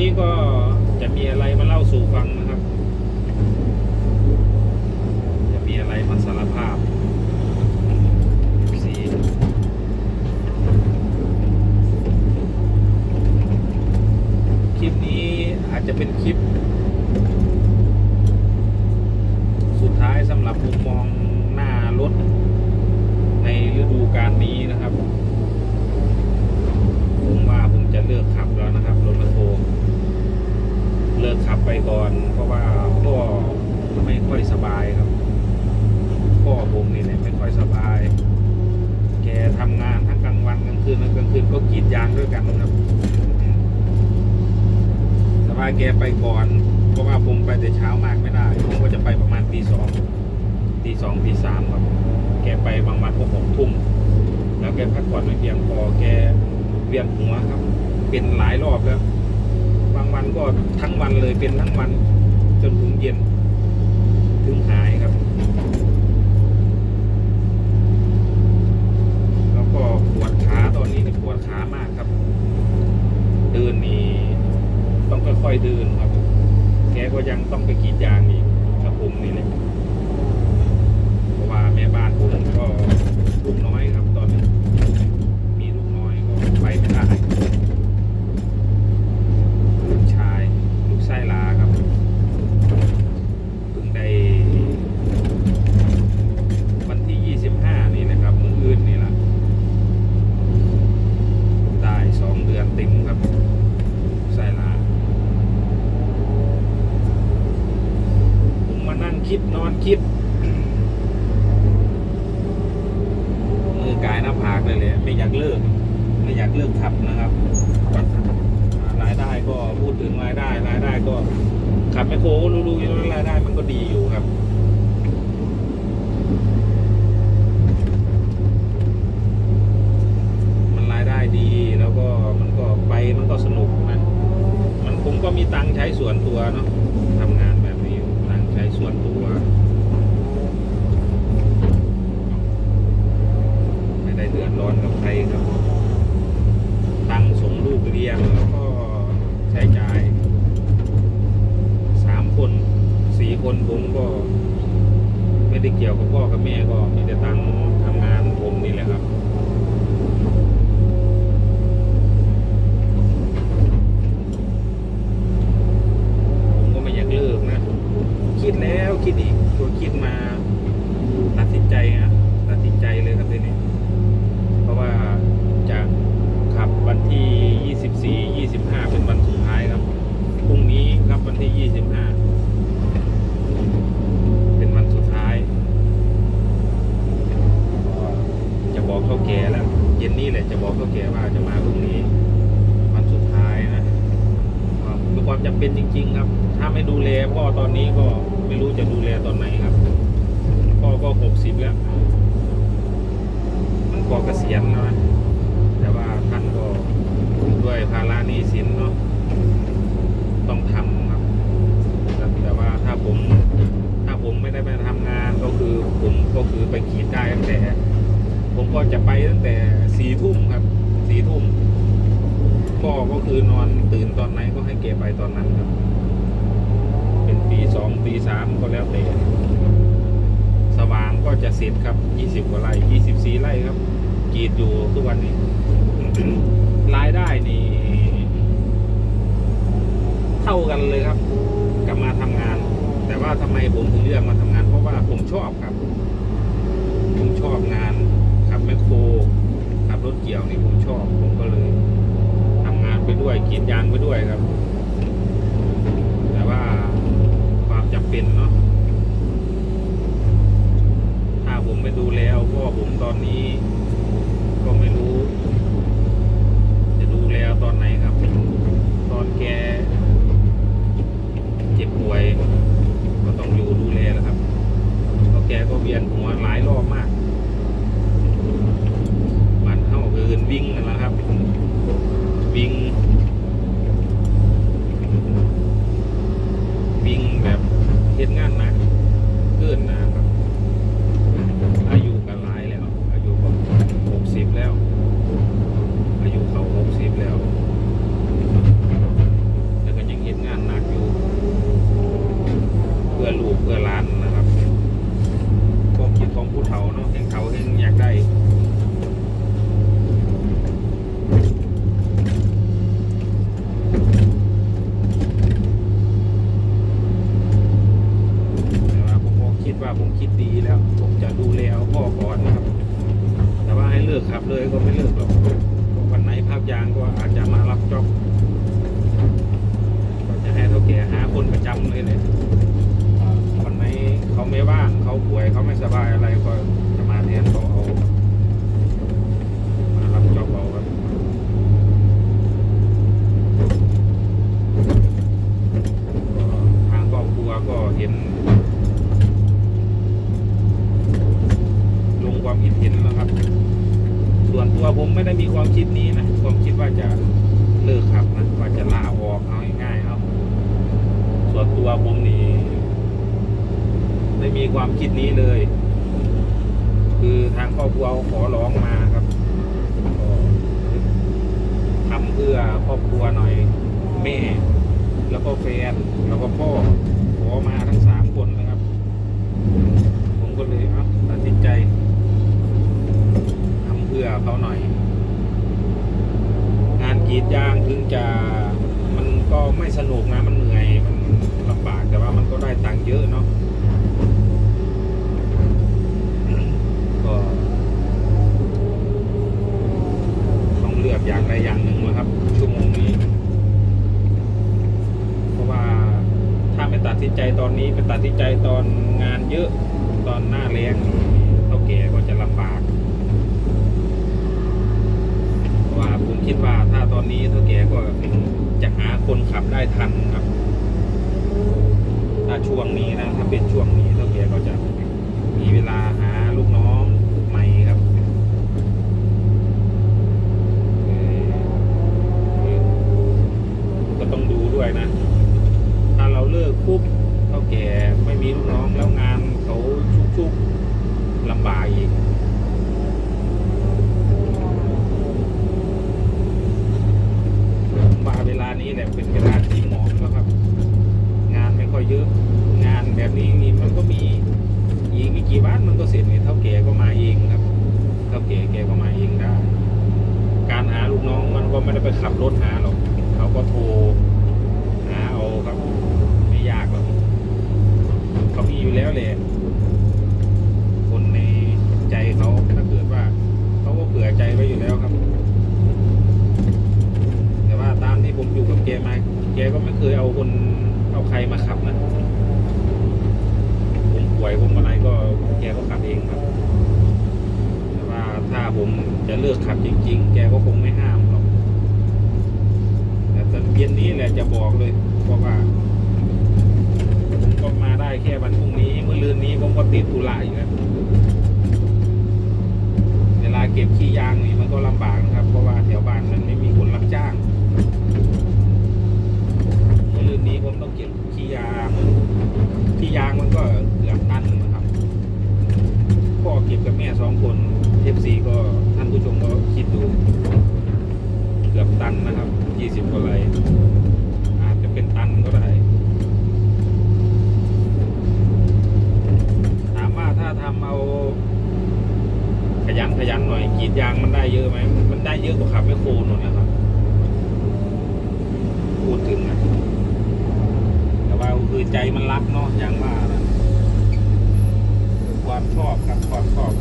นี้ก็จะมีอะไรมาเล่าสู่ฟังนะครับ จะมีอะไรมาสารภาพ แกไปก่อน เพราะว่าผมไปแต่เช้ามากไม่ได้ ผมก็จะไปประมาณตีสองตีสองตีสามครับ แกไปบางวันก็หกทุ่ม แล้วแกพักผ่อนไม่เพียงพอแกเวียนหัวครับ เป็นหลายรอบแล้ว บางวันก็ทั้งวันเลยเป็นทั้งวันจนถึงเย็น ถึงหายครับ แล้วก็ปวดขาตอนนี้นี่ปวดขามากครับ เดินนี่ต้อง ค่อยเดินครับ แกก็ยังต้องไปกรีดยางอีกกับผมนี่แหละเพราะว่าแม่บ้านผมก็ลูกน้อยครับ ตอนนี้ มีลูกน้อยก็ไปไม่ได้ลูกชาย ลูกไส้ลาครับเพิ่งได้ วันที่ 25 นี่นะครับมื้ออื่นนี่แหละ ได้สองเดือนเต็มครับไส้ลา ผมมานั่งคิดนอนคิด มือกายหน้าผากเลยเลยไม่อยากเลิก ไม่อยากเลิกขับนะครับรายได้ก็พูดถึงรายได้ รายได้ก็ ขับแมคโครก็รู้ๆอยู่ว่ารายได้มันก็ดีอยู่ครับมันรายได้ดีแล้วก็มันก็ไปมันก็สนุกนะมันผมก็มีตังค์ใช้ส่วนตัวเนาะทำงานแบบนี้ตังค์ใช้ส่วนตัวไม่ได้เดือดร้อนกับใครครับ ตังค์ส่งลูกเรียนแล้วก็ใช้จ่ายสามคนสี่คน ผมก็ ไม่ได้เกี่ยวกับพ่อกับแม่ก็มีแต่ตังค์ทำงานผมนี่แหละครับ ผมก็ไม่อยากเลิกนะ คิดแล้วคิดอีกตัวคิดมาตัดสินใจอะตัดสินใจเลยครับทีนี้ เพราะว่าจะขับวันที่ 24 25 เป็นวันสุดท้ายครับพรุ่งนี้ครับวันที่ 25 เป็นวันสุดท้ายก็จะบอกเขาแก่แล้ว เย็นนี้แหละจะบอกเขาแก่ว่าจะมาพรุ่งนี้ วันสุดท้ายนะ ก็มีความจำเป็นจริง ๆ ครับ ถ้าไม่ดูแล พ่อตอนนี้ก็ไม่รู้จะดูแลตอนไหนครับ พ่อก็หกสิบแล้ว มันก็เกษียณนะแต่ว่าท่านก็ด้วยภาระหนี้สินเนาะต้องทำครับแต่แต่ว่าถ้าผม ถ้าผมไม่ได้ไปทำงานก็คือผมก็คือไปขีดได้ตั้งแต่ ผมก็จะไปตั้งแต่สี่ทุ่มครับสี่ทุ่มพ่อก็คือนอนตื่นตอนไหนก็ให้เก็บไปตอนนั้นครับ เป็นปีสองปีสามก็แล้วแต่สว่างก็จะเสร็จครับยี่สิบกว่าไร่ยี่สิบสี่ไร่ครับกรีดอยู่ทุกวันนี้รายได้นี่ เท่ากันเลยครับกับมาทำงาน แต่ว่าทำไมผมถึงเลือกมาทำงาน เพราะว่าผมชอบครับ ผมชอบงานขับแมคโครขับรถเกี่ยวนี่ผมชอบ ผมก็เลยทำงานไปด้วยกรีดยางไปด้วยครับ แต่ว่าความจำเป็นเนาะ ถ้าผม ไปดูแลเอาพ่อผมตอนนี้ก็ไม่รู้ จะดูแลเอาตอนไหนครับ ตอนแกเจ็บป่วย ก็ต้องอยู่ดูแลแล้วครับเพราะแกก็เวียนหัวหลายรอบมากบันเข้าคืนวิ่งกันแล้วครับ วิ่ง วิ่งแบบเฮ็ดงานหนักเกินนะครับ อายุกันหลายแล้ว อายุก็หกสิบแล้ว อายุเขาหกสิบแล้ว แต่ก็ยังเฮ็ดงานหนักอยู่ เพื่อลูกเพื่อหลานนะครับความคิดของผู้เฒ่าเนาะ แล้ว ผมจะดูแลเอาพ่อก่อนนะครับ แต่ว่าให้เลิ กขับเลยก็ไม่เลิกหรอกวันไหนภาพยางก็อาจจะมารับจ็อบก็จะให้เท่าแก่หาคนประจำเลยเลยวันไหนเขาไม่ว่างเขาป่วยเขาไม่สบายอะไรก็จะมาแทนเขาเอามารับจ็อบเอาครับทางครอบครัวก็เห็น ลงความคิดเห็นแล้วครับ ส่วนตัวผม ไม่ได้มีความคิดนี้นะความคิดว่าจะเลิกขับนะว่าจะลาออกเอาง่ายๆเอาส่วนตัวผมนี่ไม่มีความคิดนี้เลย คือทางครอบครัวขอร้องมาครับทำเพื่อครอบครัวหน่อยแม่ แล้วก็แฟนแล้วก็พ่อขอมาทั้งสามคนนะครับ ผมก็เลยเอาตัดสินใจทำเพื่อเขาหน่อยานกรีดยางถึงจะมันก็ไม่สนุกนะมันเหนื่อยมันลำบากแต่ว่ามันก็ได้ตังค์เยอะเนาะก็ต้องเลือกอย่างใดอย่างหนึ่งนะครับ ชั่วโมงนี้ เพราะว่าถ้าไม่ตัดสินใจตอนนี้ไปตัดสินใจตอนงานเยอะตอนหน้าแรงเท่าแก่ก็จะลำบากว่าผมคิดว่า ตอนนี้เท่าแก่ก็จะหาคนขับได้ทันครับถ้าช่วงนี้นะถ้าเป็นช่วงนี้เท่าแก่ก็จะมีเวลาหาลูกน้องใหม่ครับเอ่อก็ต้องดูด้วยนะ ถ้าเราเลิกปุ๊บเท่าแก่ไม่มีลูกน้องแล้วงานเขาชุกๆลำบากอีก ว่า เวลานี้แหละเป็นเวลาที่เหมาะแล้วครับ งานไม่ค่อยเยอะ งานแบบนี้นี่มันก็มีอีกไม่กี่วันมันก็เสร็จนี่เท่าแก่ก็มาเองครับ เท่าแก่แกก็มาเองได้ การหาลูกน้องมันก็ไม่ได้ไปขับรถหาหรอกเขาก็โทรหาเอาครับ ไม่ยากหรอกเขามีอยู่แล้วแหละคนในใจเขาถ้าเกิดว่าเขาก็เผื่อใจไว้อยู่แล้วครับ แต่ว่าตามที่ผมอยู่กับแกมาแกก็ไม่ เคยเอาคนเอาใครมาขับนะผมป่วยผมอะไรก็แกก็ขับเองครับ แต่ว่าถ้าผมจะเลิกขับจริง ๆ แกก็คงไม่ห้ามหรอกแต่ตอนเย็นนี้แหละจะบอกเลยเพราะว่าผมก็มาได้แค่วันพรุ่งนี้เมื่อลืนนี้ผมก็ติดธุระอยู่แล้วเวลาเก็บขี้ยางนี่มันก็ลำบากนะครับ เพราะว่าแถวบ้านมันไม่มีคนรับจ้างเมื่อลื นนี้ผมต้องเก็บขี้ยางขี้ยางมันก็เกือบตันนะครับพ่อเก็บกับแม่สองคนเอฟซีก็ท่านผู้ชมก็คิดดู เกือบตันนะครับยี่สิบกว่าไรอาจจะเป็นตันก็ได้ถามว่าถ้าทำเอา ขยันขยันหน่อยกรีดยางมันได้เยอะไหมมันได้เยอะกว่าขับไม่โครนนนะครับ พูดถึงนะแต่ว่าคือ ใจมันรักเนาะอย่างว่านะความชอบครับความชอบ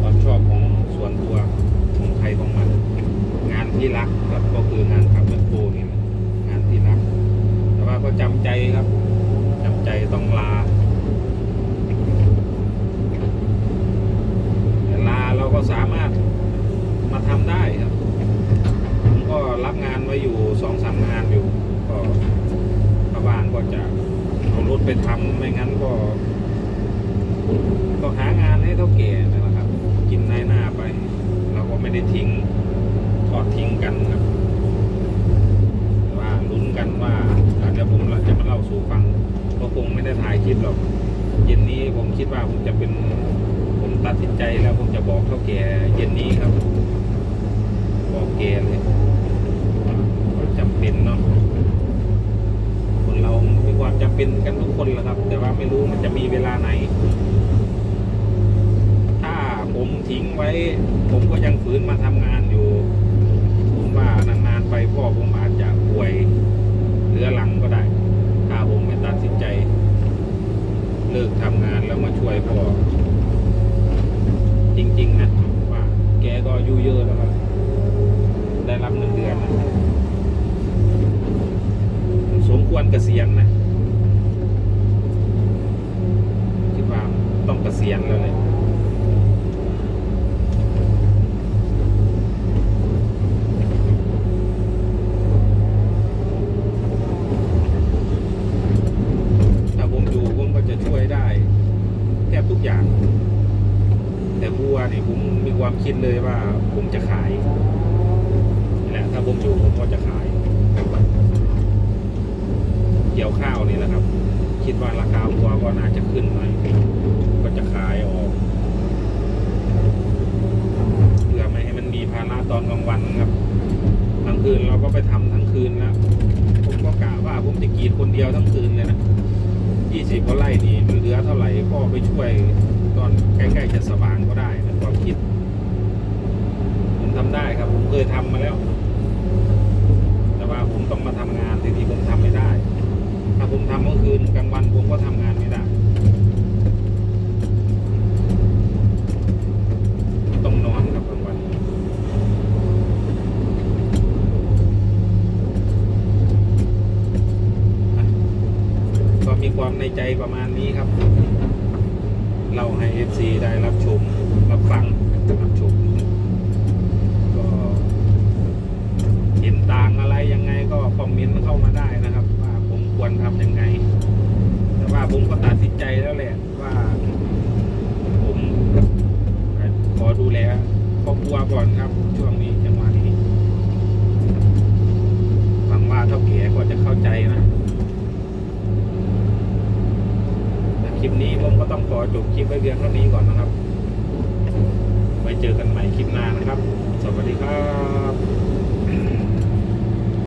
ความชอบของส่วนตัวของใครของมัน งานที่รักครับก็คืองานขับรถโคนี่แหละงานที่รัก แต่ว่าก็จำใจครับจำใจต้องลาแต่ลาเราก็สามารถมาทำได้ครับ ผมก็รับงานไว้อยู่สองสามงานอยู่ ก็ชาวบ้านก็จะเอารถ ไปทำไม่งั้นก็ก็หางานให้เท่าแก่นะครับ กินนายหน้าไป เราก็ไม่ได้ทิ้งทอดทิ้งกันครับว่าลุ้นกันว่าอาจจะผมจะมาเล่าสู่ฟังก็คงไม่ได้ถ่ายคลิปหรอกเย็นนี้ผมคิดว่าผมจะเป็นผมตัดสินใจแล้วผมจะบอกเท่าแก่เย็นนี้ครับ บอกแกเลยก็จำเป็นเนาะคนเรามีความจำเป็นกันทุกคนแหละครับ แต่ว่าไม่รู้มันจะมีเวลาไหน ถ้าผมทิ้งไว้ ผมก็ยังฝืนมาทำงานอยู่ ผมว่านานๆไปพ่อผมอาจจะป่วยเรื้อรังก็ได้ ถ้าผมไม่ตัดสินใจ เลิกทำงาน มาช่วยพ่อจริง ๆ นะว่า แกก็อา ยุเยอะแล้วครับ ได้รับเงินเดือนนะสมควรเกษียณนะคิดว่าต้องเกษียณแล้วเลย ถ้าผมอยู่ผมก็จะช่วยได้ แทบทุกอย่าง วนี่ผมมีความคิดเลยว่าผมจะขายนี่แหละถ้าผมอยู่ผมก็จะขายเกี่ยวข้าวนี่แหละครับ คิดว่าราคาวัวก็น่าจะขึ้นหน่อยก็จะขายออกเพื่อไม่ให้มันมีภาระตอนกลางวันครับกลางคืนเราก็ไปทำทั้งคืนแล้วผมก็กะว่าผมจะกีดคนเดียวทั้งคืนเลยนะยี่สิบกว่าไร่นี่มันเหลือเท่าไหร่ก็ไปช่วย อนใกล้ๆจะสว่างก็ได้นะความคิด ผมทำได้ครับ ผมเคยทำมาแล้ว แต่ว่าผมต้องมาทำงานทีนี้ผมทำไม่ได้ ถ้าผมทำเมื่อคืนกลางวันผมก็ทำงานไม่ได้ ต้องนอนครับกลางวันก็มีความในใจประมาณนี้ครับ ให้ FC ได้รับชมรับฟัง รับชม ก็เห็นต่างอะไรยังไงก็คอมเมนต์เข้ามาได้นะครับ ว่าผมควรทำยังไง แต่ว่าผมก็ตัดสินใจแล้วแหละว่า ผมขอดูแลครอบครัวก่อนครับ ช่วงนี้จังหวะนี้หวังว่าเท่าแก่ก็จะเข้าใจนะ แต่คลิปนี้ผมก็ต้องขอ จบคลิปไว้เพียงเท่านี้ก่อนนะครับไว้เจอกันใหม่คลิปหน้านะครับ สวัสดีครับ